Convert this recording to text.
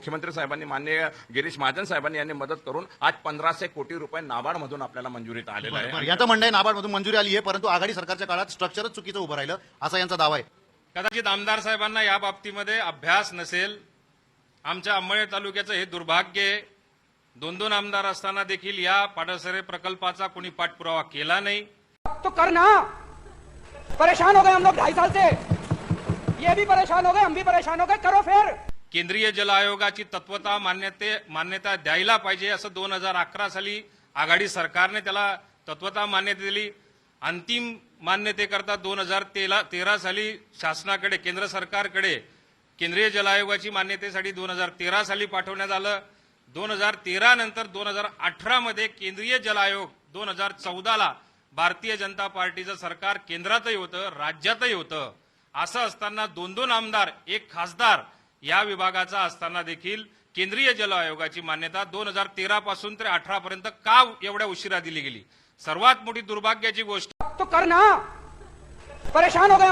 मुख्यमंत्री साहेबांनी मान्य गिरीश महाजन साहेबांनी यांनी मदत करून आज पंधराशे कोटी रुपये नाबार्डमधून आपल्याला मंजुरीत आलेलं आहे. यांचं म्हणणं आहे नाबार्डमधून मंजुरी आली आहे परंतु आघाडी सरकारच्या काळात स्ट्रक्चरच चुकीचं उभं राहिलं असा यांचा दावा आहे. कदाचित आमदार साहेबांना या बाबतीमध्ये अभ्यास नसेल. आमच्या अंबळे तालुक्याचं हे दुर्भाग्य आहे. दोन दोन आमदार असताना देखील या पाडसरे प्रकल्पाचा कोणी पाठपुरावा केला नाही. तो करना परेशान हो गए हम लोग ढाई साल से. ये भी परेशान हो गए हम भी परेशान हो गए करो फिर. केंद्रीय जल आयोगाची तत्वता मान्यते मान्यता द्यायला पाहिजे असं दोन हजार अकरा साली आघाडी सरकारने त्याला तत्वता मान्यता दिली. अंतिम मान्यतेकरता दोन हजार तेरा साली शासनाकडे केंद्र सरकारकडे केंद्रीय जल आयोगाची मान्यतेसाठी दोन हजार तेरा साली पाठवण्यात आलं. दोन हजार तेरा नंतर दोन हजार अठरामध्ये केंद्रीय जल आयोग दोन हजार चौदाला भारतीय जनता पार्टीचं सरकार केंद्रातही होतं राज्यातही होतं. असं असताना दोन दोन आमदार एक खासदार या विभागाचा असताना देखील केंद्रीय जल आयोगाची मान्यता दोन हजार तेरा पासून ते अठरा पर्यंत का एवढ्या उशिरा दिली गेली? सर्वात मोठी दुर्भाग्याची गोष्ट तो करना परेशान हो गया.